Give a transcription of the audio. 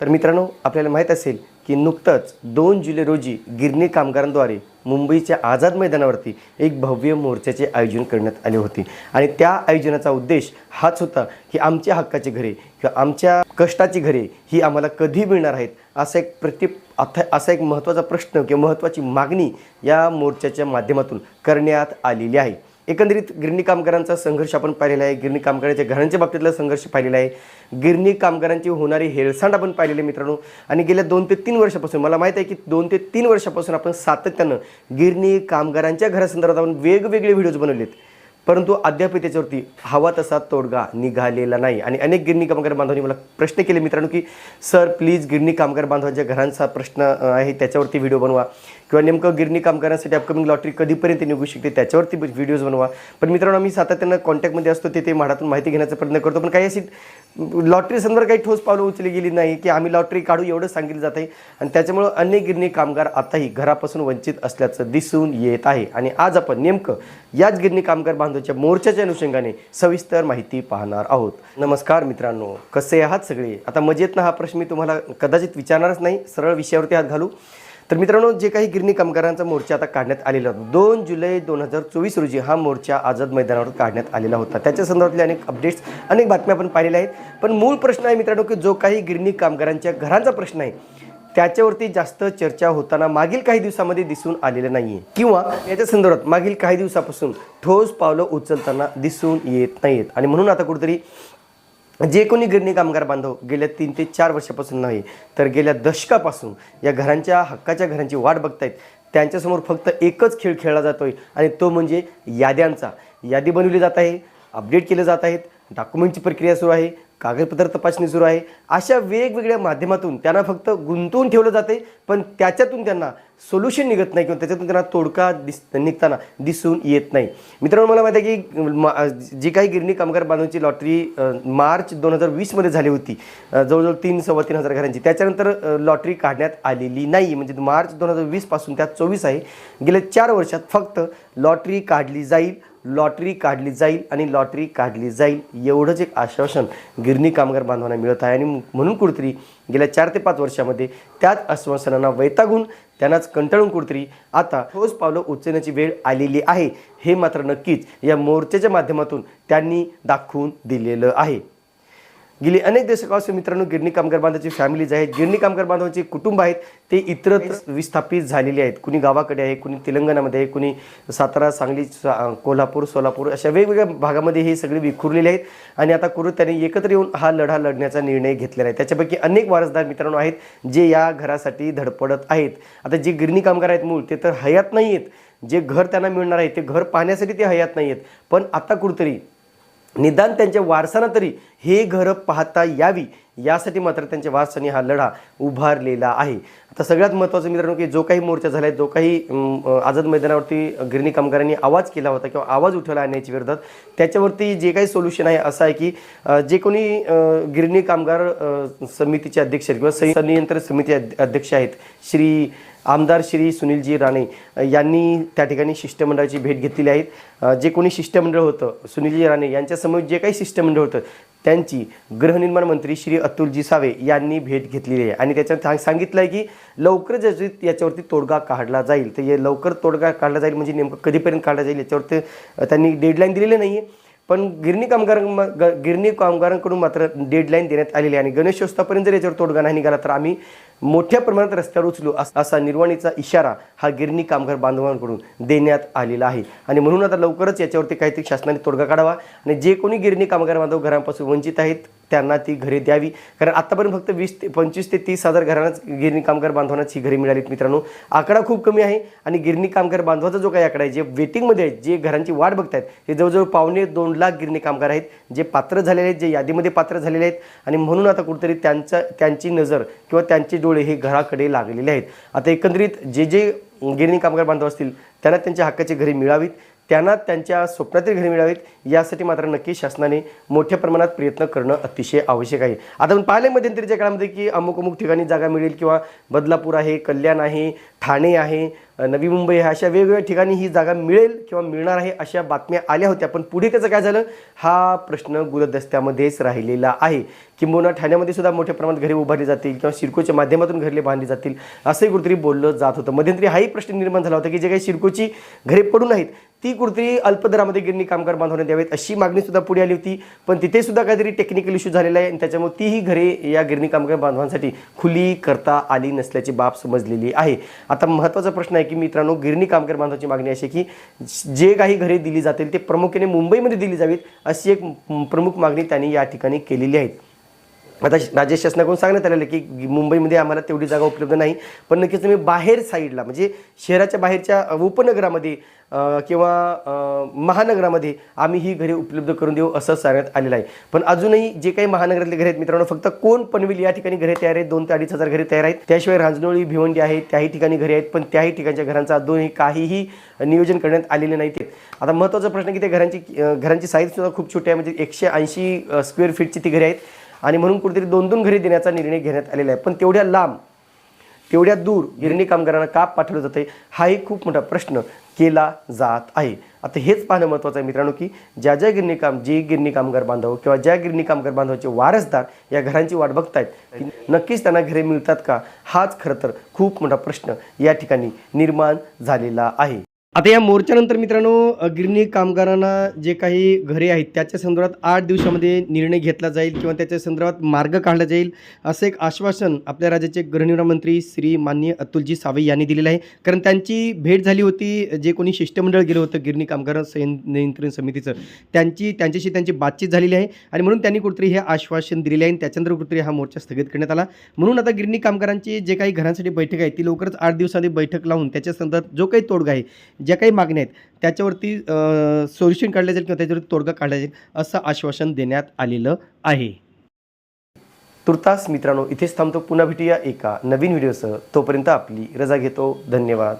तर मित्रांनो आपल्याला माहीत असेल की नुकतंच दोन जुलै रोजी गिरणी कामगारांद्वारे मुंबईच्या आझाद मैदानावरती एक भव्य मोर्चाचे आयोजन करण्यात आले होते. आणि त्या आयोजनाचा उद्देश हाच होता की आमच्या हक्काची घरे किंवा आमच्या कष्टाची घरे ही आम्हाला कधी मिळणार आहेत असा एक प्रति अथा असा एक महत्त्वाचा प्रश्न किंवा महत्त्वाची मागणी या मोर्चाच्या माध्यमातून करण्यात आलेली आहे. एकंदरीत गिरणी कामगारांचा संघर्ष आपण पाहिलेला आहे. गिरणी कामगारांच्या घरांच्या बाबतीतला संघर्ष पाहिलेला आहे. गिरणी कामगारांची होणारी हेळसांड आपण पाहिलेले मित्रांनो. आणि गेल्या दोन ते तीन वर्षापासून मला माहीत आहे की दोन ते तीन वर्षापासून आपण सातत्यानं गिरणी कामगारांच्या घरासंदर्भात आपण वेगवेगळे व्हिडिओज बनवलेत. परंतु अद्याप त्याच्यावरती हवा तसा तोडगा निघालेला नाही. आणि अनेक गिरणी कामगार बांधवांनी मला प्रश्न केले मित्रांनो की सर प्लीज गिरणी कामगार बांधवांच्या घरांचा प्रश्न आहे त्याच्यावरती व्हिडिओ बनवा. किंवा नेमकं गिरणी कामगारांसाठी अपकमिंग लॉटरी कधीपर्यंत निघू शकते त्याच्यावरती व्हिडिओज बनवा. पण मित्रांनो आम्ही सातत्यानं कॉन्टॅक्टमध्ये असतो ते ते म्हाडातून माहिती घेण्याचा प्रयत्न करतो. पण काही अशी लॉटरी संदर्भात काही ठोस पावलं उचलली गेली नाही की आम्ही लॉटरी काढू एवढं सांगितलं जात आहे आणि त्याच्यामुळं अनेक गिरणी कामगार आताही घरापासून वंचित असल्याचं दिसून येत आहे. आणि आज आपण नेमकं याच गिरणी कामगार बांधवच्या मोर्चाच्या अनुषंगाने सविस्तर माहिती पाहणार आहोत. नमस्कार मित्रांनो कसे आहात सगळे? आता मजेत ना हा प्रश्न मी तुम्हाला कदाचित विचारणारच नाही सरळ विषयावरती हात घालू. तर मित्रांनो जे काही गिरणी कामगारांचा मोर्चा आता काढण्यात आलेला होता दोन जुलै दोन हजार चोवीस रोजी हा मोर्चा आझाद मैदानावर काढण्यात आलेला होता. त्याच्या संदर्भातले अनेक अपडेट्स अनेक बातम्या आपण पाहिलेल्या आहेत. पण मूळ प्रश्न आहे मित्रांनो की जो काही गिरणी कामगारांच्या घरांचा प्रश्न आहे त्याच्यावरती जास्त चर्चा होताना मागील काही दिवसामध्ये दिसून आलेलं नाही आहे किंवा याच्या संदर्भात मागील काही दिवसापासून ठोस पावलं उचलताना दिसून येत नाहीत आणि म्हणून आता कुठेतरी जे कोणी गिरणी कामगार बांधव गेल्या तीन ते चार वर्षापासून नाही तर गेल्या दशकापासून या घरांच्या हक्काच्या घरांची वाट बघतायत. त्यांच्यासमोर फक्त एकच खेळ खेळला जातोय आणि तो म्हणजे याद्यांचा. यादी बनवली जात आहे अपडेट केले जात आहेत. डॉक्युमेंटची प्रक्रिया सुरू आहे कागदपत्र तपासणी सुरू आहे. अशा वेगवेगळ्या माध्यमातून त्यांना फक्त गुंतवून ठेवलं जाते पण त्याच्यातून त्यांना सोल्युशन निघत नाही किंवा त्याच्यातून त्यांना तोडका दिस निघताना दिसून येत नाही. मित्रांनो मला माहिती आहे की मा- जी काही गिरणी कामगार बांधवांची लॉटरी मार्च दोन हजार वीसमध्ये झाली होती जवळजवळ तीन सव्वा तीन हजार घरांची. त्याच्यानंतर लॉटरी काढण्यात आलेली नाही म्हणजे मार्च दोन हजार वीसपासून त्यात चोवीस आहे. गेल्या चार वर्षात फक्त लॉटरी काढली जाईल. लॉटरी काढली जाईल आणि लॉटरी काढली जाईल एवढंच एक आश्वासन गिरणी कामगार बांधवांना मिळत आहे. आणि म्हणून कुठतरी गेल्या चार ते पाच वर्षामध्ये त्याच आश्वासनांना वैतागून त्यांनाच कंटाळून कुठतरी आता ठोस पावलं उचलण्याची वेळ आलेली आहे. हे मात्र नक्कीच या मोर्चाच्या माध्यमातून त्यांनी दाखवून दिलेलं आहे. गेली अनेक दशकापासून मित्रांनो गिरणी कामगार बांधवाची फॅमिलीज आहेत गिरणी कामगार बांधवांचे कुटुंब आहेत ते इतरत्र विस्थापित झालेले आहेत. कुणी गावाकडे आहे कुणी तेलंगणामध्ये आहे कुणी सातारा सांगली कोल्हापूर सोलापूर अशा वेगवेगळ्या भागामध्ये हे सगळे विखुरलेले आहेत. आणि आता कुरु त्यांनी एकत्र येऊन हा लढा लढण्याचा निर्णय घेतलेला आहे. त्याच्यापैकी अनेक वारसदार मित्रांनो आहेत जे या घरासाठी धडपडत आहेत. आता जे गिरणी कामगार आहेत मूळ ते तर हयात नाही आहेत जे घर त्यांना मिळणार आहे ते घर पाहण्यासाठी ते हयात नाही आहेत पण आता कुठतरी निदान त्यांच्या वारसांना तरी हे घरं पाहता यावी यासाठी मात्र त्यांच्या वारसांनी हा लढा उभारलेला आहे. आता सगळ्यात महत्त्वाचं मित्रांनो की जो काही मोर्चा झाला आहे जो काही आझाद मैदानावरती गिरणी कामगारांनी आवाज केला होता किंवा आवाज उठवला आणण्याच्या विरोधात त्याच्यावरती जे काही सोल्युशन आहे असं आहे की जे कोणी गिरणी कामगार समितीचे अध्यक्ष आहेत किंवा संनियंत्रण समिती अध्य- अध्यक्ष आहेत श्री आमदार श्री सुनीलजी राणे यांनी त्या ठिकाणी शिष्टमंडळाची भेट घेतलेली आहेत जे कोणी शिष्टमंडळ होतं सुनीलजी राणे यांच्यासमोर जे काही शिष्टमंडळ होतं त्यांची गृहनिर्माण मंत्री श्री अतुलजी सावे यांनी भेट घेतलेली आहे. आणि त्याच्यात सांगितलं आहे की लवकरच याची याच्यावरती तोडगा काढला जाईल. तर हे लवकर तोडगा काढला जाईल म्हणजे नेमकं कधीपर्यंत काढला जाईल याच्यावरती त्यांनी डेडलाईन दिलेली नाही आहे पण गिरणी कामगार ग- गिरणी कामगारांकडून मात्र डेडलाईन देण्यात आलेली आहे. आणि गणेशोत्सवापर्यंत जर याच्यावर तोडगा नाही निघाला तर आम्ही मोठ्या प्रमाणात रस्त्यावर उचलू अस- असा निर्वाणीचा इशारा हा गिरणी कामगार बांधवांकडून देण्यात आलेला आहे. आणि म्हणून आता लवकरच याच्यावरती काहीतरी शासनाने तोडगा काढावा. आणि जे कोणी गिरणी कामगार बांधव घरांपासून वंचित आहेत त्यांना ती घरे द्यावी. कारण आत्तापर्यंत फक्त वीस ते पंचवीस ते तीस हजार घरांनाच गिरणी कामगार बांधवांनाच ही घरे मिळालीत मित्रांनो. आकडा खूप कमी आहे आणि गिरणी कामगार बांधवाचा जो काही आकडा आहे जे वेटिंगमध्ये आहेत जे घरांची वाट बघतायत हे जवळजवळ पावणे दोन लाख गिरणी कामगार आहेत जे पात्र झालेले आहेत जे यादीमध्ये पात्र झालेले आहेत. आणि म्हणून आता कुठेतरी त्यांचा त्यांची नजर किंवा त्यांचे डोळे हे घराकडे लागलेले आहेत. आता एकंदरीत जे जे गिरणी कामगार बांधव असतील त्यांना त्यांच्या हक्काची घरे मिळावीत. त्यांना त्यांच्या स्वप्नातील घरी मिळावीत यासाठी मात्र नक्की शासनाने मोठ्या प्रमाणात प्रयत्न करणं अतिशय आवश्यक आहे. आता आपण पाहिले मध्यंतरीच्या काळामध्ये की अमुक अमुक ठिकाणी जागा मिळेल किंवा बदलापूर आहे कल्याण आहे ठाणे आहे नवी मुंबई आहे अशा वेगवेगळ्या ठिकाणी ही जागा मिळेल किंवा मिळणार आहे अशा बातम्या आल्या होत्या. पण पुढे त्याचं काय झालं? हा प्रश्न गुलदस्त्यामध्येच राहिलेला आहे. किंबहुना ठाण्यामध्ये सुद्धा मोठ्या प्रमाणात घरे उभारली जातील किंवा सिडकोच्या माध्यमातून घरले बांधली जातील असंही कुठेतरी बोललं जात होतं. मध्यंतरी हाही प्रश्न निर्माण झाला होता की जे काही सिडकोची घरे पडून आहेत ती कुठेतरी अल्पदरामध्ये गिरणी कामगार बांधवण्यात द्यावेत अशी मागणी सुद्धा पुढे आली होती. पण तिथे सुद्धा काहीतरी टेक्निकल इश्यू झालेला आहे आणि त्याच्यामुळे तीही घरे या गिरणी कामगार बांधवांसाठी खुली करता आली नसल्याची बाब समजलेली आहे. आता महत्त्वाचा प्रश्न आहे की मित्रांनो गिरणी कामगार बांधवांची मागणी अशी आहे की जे काही घरे दिली जातील ते प्रामुख्याने मुंबईमध्ये दिली जावीत अशी एक प्रमुख मागणी त्यांनी या ठिकाणी केलेली आहे. आता राज्य शासनाकडून सांगण्यात आलेलं आहे की मुंबईमध्ये आम्हाला तेवढी जागा उपलब्ध नाही. पण नक्कीच तुम्ही बाहेर साईडला म्हणजे शहराच्या बाहेरच्या उपनगरामध्ये किंवा महानगरामध्ये आम्ही ही घरे उपलब्ध करून देऊ असं सांगण्यात आलेलं आहे. पण अजूनही जे काही महानगरातले घरे आहेत मित्रांनो फक्त कोण पनवेल या ठिकाणी घरे तयार आहेत? दोन ते अडीच हजार घरे तयार आहेत. त्याशिवाय रांजणोळी भिवंडी आहे त्याही ठिकाणी घरे आहेत पण त्याही ठिकाणच्या घरांचा अजूनही काहीही नियोजन करण्यात आलेले नाही ते. आता महत्त्वाचा प्रश्न की ते घरांची घरांची साईजसुद्धा खूप छोटी आहे म्हणजे एकशे ऐंशी स्क्वेअर फीटची ती घरे आहेत. आणि म्हणून कुठेतरी दोन दोन घरे देण्याचा निर्णय घेण्यात आलेला आहे. पण तेवढ्या लांब तेवढ्या दूर गिरणी कामगारांना का पाठवलं जाते एक खूप मोठा प्रश्न केला जात आहे. आता हेच पाहणं महत्त्वाचं आहे मित्रांनो की ज्या ज्या गिरणी काम जे गिरणी कामगार बांधव किंवा ज्या गिरणी कामगार बांधवाचे वारसदार या घरांची वाट बघतायत की नक्कीच त्यांना घरे मिळतात का? हाच खरं तर खूप मोठा प्रश्न या ठिकाणी निर्माण झालेला आहे. आता या मोर्चानंतर मित्रांनो गिरणी कामगारांना जे काही घरे आहेत त्याच्या संदर्भात आठ दिवसामध्ये निर्णय घेतला जाईल किंवा त्याच्या संदर्भात मार्ग काढला जाईल असं एक आश्वासन आपल्या राज्याचे गृहनिर्माण मंत्री श्री मान्य अतुलजी सावे यांनी दिलेलं आहे. कारण त्यांची भेट झाली होती जे कोणी शिष्टमंडळ गेलं होतं गिरणी कामगार नियंत्रण समितीचं. त्यांची त्यांच्याशी त्यांची बातचीत झालेली आहे आणि म्हणून त्यांनी कुठेतरी हे आश्वासन दिलेले आहे आणि त्याच्यानंतर कुठेतरी हा मोर्चा स्थगित करण्यात आला. म्हणून आता गिरणी कामगारांची जे काही घरांसाठी बैठक आहे ती लवकरच आठ दिवसांनी बैठक लावून त्याच्या संदर्भात जो काही तोडगा आहे ज्या काही मागण्या आहेत त्याच्यावरती सोल्युशन काढलं जाईल किंवा त्याच्यावरती तोडगा काढला जाईल असं आश्वासन देण्यात आलेलं आहे. तुर्तास मित्रांनो इथेच थांबतो. पुन्हा भेटूया एका नवीन व्हिडिओसह. तोपर्यंत आपली रजा घेतो. धन्यवाद.